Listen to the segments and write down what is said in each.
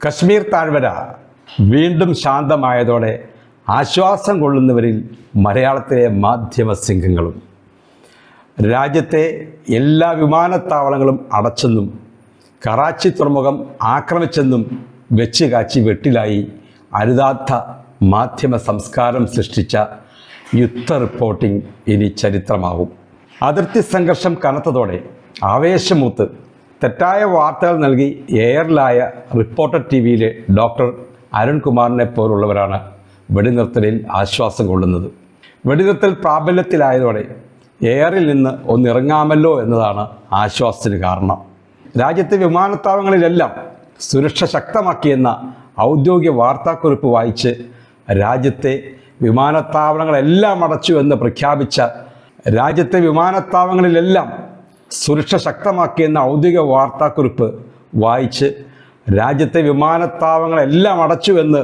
കശ്മീർ താഴ്വര വീണ്ടും ശാന്തമായതോടെ ആശ്വാസം കൊള്ളുന്നവരിൽ മലയാളത്തിലെ മാധ്യമ സംഘങ്ങളും രാജ്യത്തെ എല്ലാ വിമാനത്താവളങ്ങളും അടച്ചെന്നും കറാച്ചി തുറമുഖം ആക്രമിച്ചെന്നും വെച്ച് കാച്ചി വെട്ടിലായി അരുതാത്ത മാധ്യമ സംസ്കാരം സൃഷ്ടിച്ച യുദ്ധ റിപ്പോർട്ടിംഗ് ഇനി ചരിത്രമാവും. അതിർത്തി സംഘർഷം കനത്തതോടെ ആവേശമൂത്ത് തെറ്റായ വാർത്തകൾ നൽകി എയറിലായ റിപ്പോർട്ടർ ടി വിയിലെ ഡോക്ടർ അരുൺകുമാറിനെ പോലുള്ളവരാണ് വെടിനിർത്തലിൽ ആശ്വാസം കൊള്ളുന്നത്. വെടിനിർത്തൽ പ്രാബല്യത്തിലായതോടെ എയറിൽ നിന്ന് ഒന്നിറങ്ങാമല്ലോ എന്നതാണ് ആശ്വാസത്തിന് കാരണം. രാജ്യത്തെ വിമാനത്താവളങ്ങളിലെല്ലാം സുരക്ഷ ശക്തമാക്കിയെന്ന ഔദ്യോഗിക വാർത്താക്കുറിപ്പ് വായിച്ച് രാജ്യത്തെ വിമാനത്താവളങ്ങളെല്ലാം അടച്ചു എന്ന് പ്രഖ്യാപിച്ച രാജ്യത്തെ വിമാനത്താവളങ്ങളിലെല്ലാം സുരക്ഷ ശക്തമാക്കിയെന്ന ഔദ്യോഗിക വാർത്താക്കുറിപ്പ് വായിച്ച് രാജ്യത്തെ വിമാനത്താവളങ്ങളെല്ലാം അടച്ചുവെന്ന്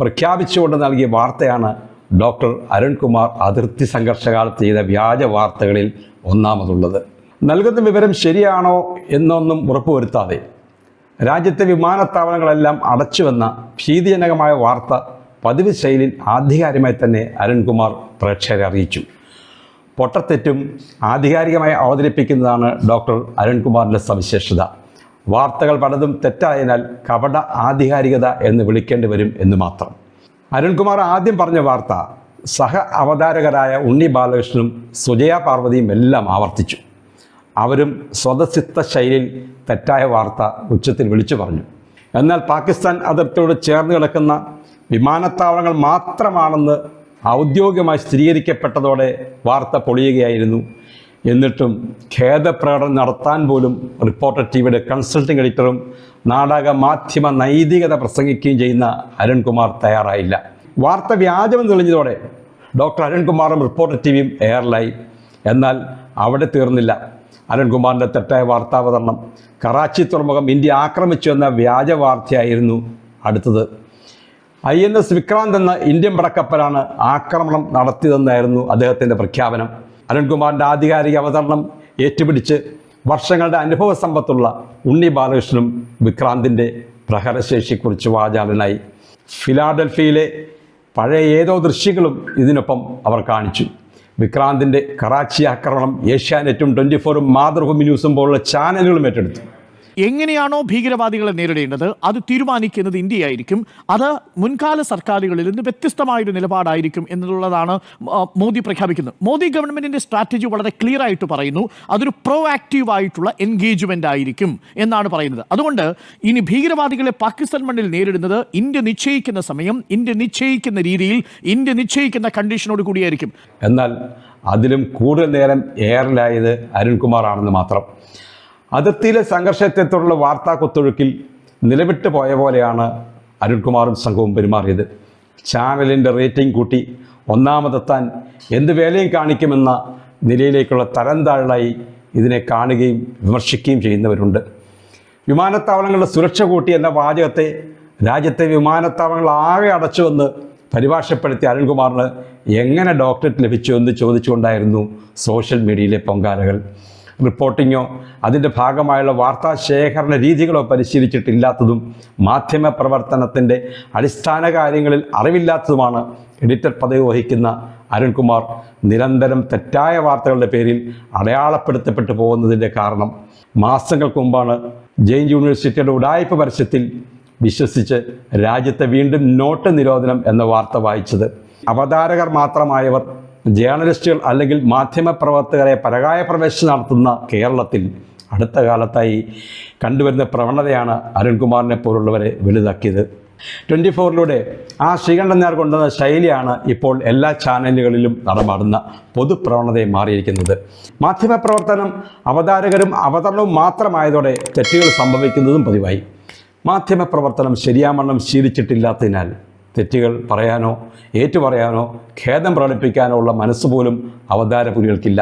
പ്രഖ്യാപിച്ചുകൊണ്ട് നൽകിയ വാർത്തയാണ് ഡോക്ടർ അരുൺകുമാർ അതിർത്തി സംഘർഷകാലത്ത് ചെയ്ത വ്യാജ വാർത്തകളിൽ ഒന്നാമതുള്ളത്. നൽകുന്ന വിവരം ശരിയാണോ എന്നൊന്നും ഉറപ്പുവരുത്താതെ രാജ്യത്തെ വിമാനത്താവളങ്ങളെല്ലാം അടച്ചുവെന്ന ഭീതിജനകമായ വാർത്ത പതിവ് ശൈലിയിൽ ആധികാരികമായി തന്നെ അരുൺകുമാർ പ്രേക്ഷകരെ അറിയിച്ചു. പൊട്ടത്തെറ്റും ആധികാരികമായി അവതരിപ്പിക്കുന്നതാണ് ഡോക്ടർ അരുൺകുമാറിന്റെ സവിശേഷത. വാർത്തകൾ പലതും തെറ്റായതിനാൽ കപട ആധികാരികത എന്ന് വിളിക്കേണ്ടി വരും എന്ന് മാത്രം. അരുൺകുമാർ ആദ്യം പറഞ്ഞ വാർത്ത സഹ അവതാരകരായ ഉണ്ണി ബാലകൃഷ്ണനും സുജയ പാർവതിയും എല്ലാം ആവർത്തിച്ചു. അവരും സ്വതസിദ്ധ ശൈലിയിൽ തെറ്റായ വാർത്ത ഉച്ചത്തിൽ വിളിച്ചു പറഞ്ഞു. എന്നാൽ പാകിസ്ഥാൻ അതിർത്തിയോട് ചേർന്ന് കിടക്കുന്ന വിമാനത്താവളങ്ങൾ മാത്രമാണെന്ന് ഔദ്യോഗികമായി സ്ഥിരീകരിക്കപ്പെട്ടതോടെ വാർത്ത പൊളിയുകയായിരുന്നു. എന്നിട്ടും ഖേദപ്രകടനം നടത്താൻ പോലും റിപ്പോർട്ടർ ടി വിയുടെ കൺസൾട്ടിംഗ് എഡിറ്ററും നാടക മാധ്യമ നൈതികത പ്രസംഗിക്കുകയും ചെയ്യുന്ന അരുൺകുമാർ തയ്യാറായില്ല. വാർത്ത വ്യാജമെന്ന് തെളിഞ്ഞതോടെ ഡോക്ടർ അരുൺകുമാറും റിപ്പോർട്ടർ ടി വിയും എന്നാൽ അവിടെ തീർന്നില്ല. അരുൺകുമാറിന്റെ തെറ്റായ വാർത്താവതരണം. കറാച്ചി തുറമുഖം ഇന്ത്യ ആക്രമിച്ചു എന്ന വ്യാജ വാർത്തയായിരുന്നു അടുത്തത്. ഐ എൻ എസ് വിക്രാന്ത് എന്ന ഇന്ത്യൻ പടക്കപ്പലാണ് ആക്രമണം നടത്തിയതെന്നായിരുന്നു അദ്ദേഹത്തിന്റെ പ്രഖ്യാപനം. അരുൺകുമാറിന്റെ ആധികാരിക അവതരണം ഏറ്റുപിടിച്ച് വർഷങ്ങളുടെ അനുഭവ സമ്പത്തുള്ള ഉണ്ണി ബാലകൃഷ്ണനും വിക്രാന്തിന്റെ പ്രഹരശേഷിക്കുറിച്ച് വാചാലനായി. ഫിലാഡൽഫിയയിലെ പഴയ ഏതോ ദൃശ്യങ്ങളും ഇതിനൊപ്പം അവർ കാണിച്ചു. വിക്രാന്തിന്റെ കറാച്ചി ആക്രമണം ഏഷ്യാനെറ്റും ട്വന്റി ഫോറും മാതൃഭൂമി ന്യൂസും പോലുള്ള ചാനലുകളും ഏറ്റെടുത്തു. എങ്ങനെയാണോ ഭീകരവാദികളെ നേരിടേണ്ടത് അത് തീരുമാനിക്കുന്നത് ഇന്ത്യയായിരിക്കും. അത് മുൻകാല സർക്കാരുകളിൽ നിന്ന് വ്യത്യസ്തമായൊരു നിലപാടായിരിക്കും എന്നുള്ളതാണ് മോദി പ്രഖ്യാപിക്കുന്നത്. മോദി ഗവൺമെന്റിന്റെ സ്ട്രാറ്റജി വളരെ ക്ലിയർ ആയിട്ട് പറയുന്നു. അതൊരു പ്രോ ആക്റ്റീവ് ആയിട്ടുള്ള എൻഗേജ്മെന്റ് ആയിരിക്കും എന്നാണ് പറയുന്നത്. അതുകൊണ്ട് ഇനി ഭീകരവാദികളെ പാകിസ്ഥാൻ മണ്ണിൽ നേരിടുന്നത് ഇന്ത്യ നിശ്ചയിക്കുന്ന സമയം ഇന്ത്യ നിശ്ചയിക്കുന്ന രീതിയിൽ ഇന്ത്യ നിശ്ചയിക്കുന്ന കണ്ടീഷനോട് കൂടിയായിരിക്കും. എന്നാൽ അതിലും കൂടുതൽ നേരം എയറിലായത് അരുൺകുമാറാണെന്ന് മാത്രം. അതിർത്തിയിലെ സംഘർഷത്തെ തുടർന്നുള്ള വാർത്താ കുത്തൊഴുക്കിൽ നിലവിട്ട് പോയ പോലെയാണ് അരുൺകുമാറും സംഘവും പെരുമാറിയത്. ചാനലിന്റെ റേറ്റിംഗ് കൂട്ടി ഒന്നാമതെത്താൻ എന്ത് വേലയും കാണിക്കുമെന്ന നിലയിലേക്കുള്ള തരം താഴായി ഇതിനെ കാണുകയും വിമർശിക്കുകയും ചെയ്യുന്നവരുണ്ട്. വിമാനത്താവളങ്ങളുടെ സുരക്ഷ കൂട്ടി എന്ന വാചകത്തെ രാജ്യത്തെ വിമാനത്താവളങ്ങൾ ആകെ അടച്ചുവെന്ന് പരിഭാഷപ്പെടുത്തി അരുൺകുമാറിന് എങ്ങനെ ഡോക്ടറേറ്റ് ലഭിച്ചു എന്ന് ചോദിച്ചുകൊണ്ടായിരുന്നു സോഷ്യൽ മീഡിയയിലെ പൊങ്കാലകൾ. റിപ്പോർട്ടിങ്ങോ അതിന്റെ ഭാഗമായുള്ള വാർത്താ ശേഖരണ രീതികളോ പരിശീലിച്ചിട്ടില്ലാത്തതും മാധ്യമ പ്രവർത്തനത്തിന്റെ അടിസ്ഥാന കാര്യങ്ങളിൽ അറിവില്ലാത്തതുമാണ് എഡിറ്റർ പദവി വഹിക്കുന്ന അരുൺകുമാർ. നിരന്തരം തെറ്റായ വാർത്തകളുടെ പേരിൽ അടയാളപ്പെടുത്തപ്പെട്ടു പോകുന്നതിന്റെ കാരണം മാസങ്ങൾക്ക് മുമ്പാണ് ജെയിൻ യൂണിവേഴ്സിറ്റിയുടെ ഉടായ്പ പരസ്യത്തിൽ വിശ്വസിച്ച് രാജ്യത്തെ വീണ്ടും നോട്ട് നിരോധനം എന്ന വാർത്ത വായിച്ചത്. അവതാരകർ മാത്രമായവർ ജേർണലിസ്റ്റുകൾ അല്ലെങ്കിൽ മാധ്യമപ്രവർത്തകരെ പരകായ പ്രവേശനം നടത്തുന്ന കേരളത്തിൽ അടുത്ത കാലത്തായി കണ്ടുവരുന്ന പ്രവണതയാണ് അരുൺകുമാറിനെ പോലുള്ളവരെ വലുതാക്കിയത്. ട്വന്റി ഫോറിലൂടെ ആ ശ്രീകണ്ഠൻ നായർ കൊണ്ടുവന്ന ശൈലിയാണ് ഇപ്പോൾ എല്ലാ ചാനലുകളിലും നടമാടുന്ന പൊതുപ്രവണതയെ മാറിയിരിക്കുന്നത്. മാധ്യമപ്രവർത്തനം അവതാരകരും അവതരണവും മാത്രമായതോടെ തെറ്റുകൾ സംഭവിക്കുന്നതും പതിവായി. മാധ്യമപ്രവർത്തനം ശരിയാമണ്ണം ശീലിച്ചിട്ടില്ലാത്തതിനാൽ തെറ്റുകൾ പറയാനോ ഏറ്റുപറയാനോ ഖേദം പ്രകടിപ്പിക്കാനോ ഉള്ള മനസ്സുപോലും അവതാരപുരികൾക്കില്ല.